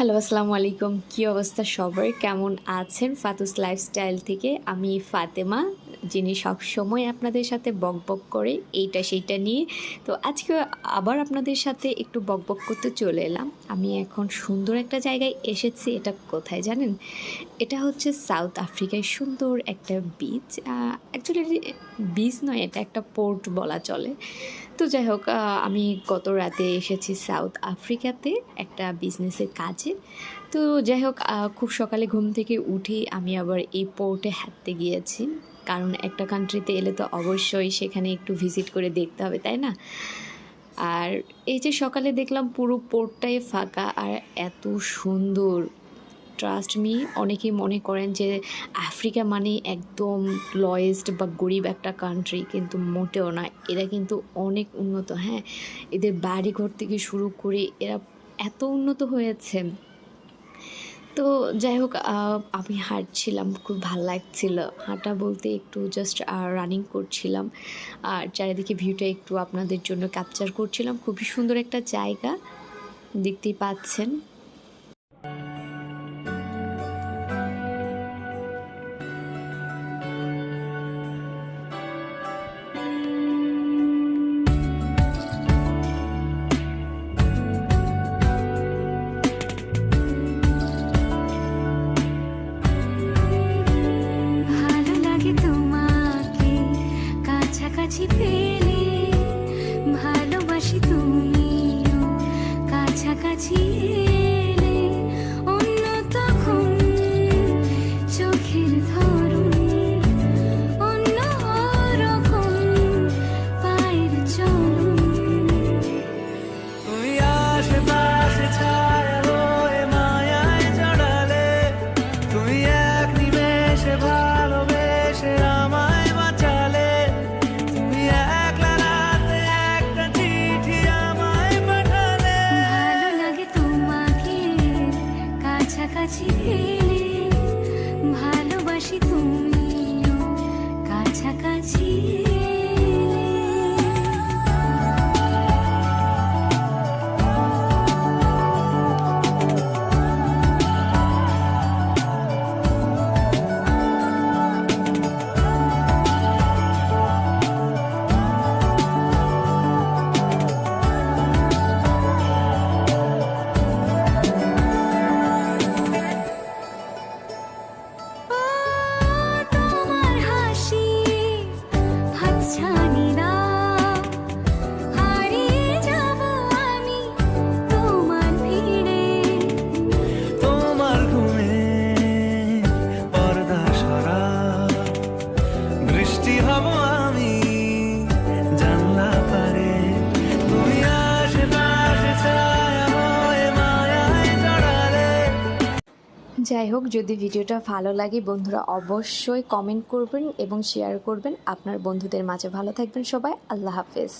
Hello আসসালামু আলাইকুম। কী অবস্থা সবার? কেমন আছেন ফাতুস লাইফস্টাইল থেকে? আমি ফাতেমা যিনি সব সময় আপনাদের সাথে বক বক করে, এইটা সেইটা নিয়ে। তো আজকে আবার আপনাদের সাথে একটু বক বক করতে চলে এলাম। আমি এখন সুন্দর একটা জায়গায় এসেছি, এটা কোথায় জানেন? এটা হচ্ছে সাউথ আফ্রিকায় সুন্দর একটা বিচ অ্যাকচুয়ালি বিচ নয়, এটা একটা পোর্ট বলা চলে। তো যাই হোক আমি গত রাতে এসেছি সাউথ আফ্রিকাতে একটা বিজনেসের কাজে। তো যাই হোক খুব সকালে ঘুম থেকে উঠে আমি আবার এই পোর্টে হাঁটতে গিয়েছি। কারণ একটা কান্ট্রিতে এলে তো অবশ্যই সেখানে একটু ভিজিট করে দেখতে হবে, তাই না? আর এই যে সকালে দেখলাম পুরো পোর্টটাই ফাঁকা আর এত সুন্দর। ট্রাস্ট মি অনেকেই মনে করেন যে আফ্রিকা মানে একদম লয়েস্ট বা গরিব একটা কান্ট্রি কিন্তু মোটেও না। এরা কিন্তু অনেক উন্নত হ্যাঁ? এদের বাড়িঘর থেকে শুরু করে এরা এত উন্নত হয়েছে। তো যাই হোক আমি হাঁটছিলাম, খুব ভালো লাগছিল। হাঁটা বলতে একটু জাস্ট রানিং করছিলাম। আর চারিদিকে ভিউটা একটু আপনাদের জন্য ক্যাপচার করছিলাম। খুবই সুন্দর একটা জায়গা, দেখতেই পাচ্ছেন। ভালোবাসি তুমিও কাছাকাছি পেলে ভালোবাসি তুমিও বৃষ্টি হব আমি, জানলা পারে। তুমি যাই হোক, যদি ভিডিওটা ভালো লাগে, বন্ধুরা অবশ্যই কমেন্ট করবেন এবং শেয়ার করবেন। আপনার বন্ধুদের মাঝে ভালো থাকবেন সবাই। আল্লাহ হাফেজ।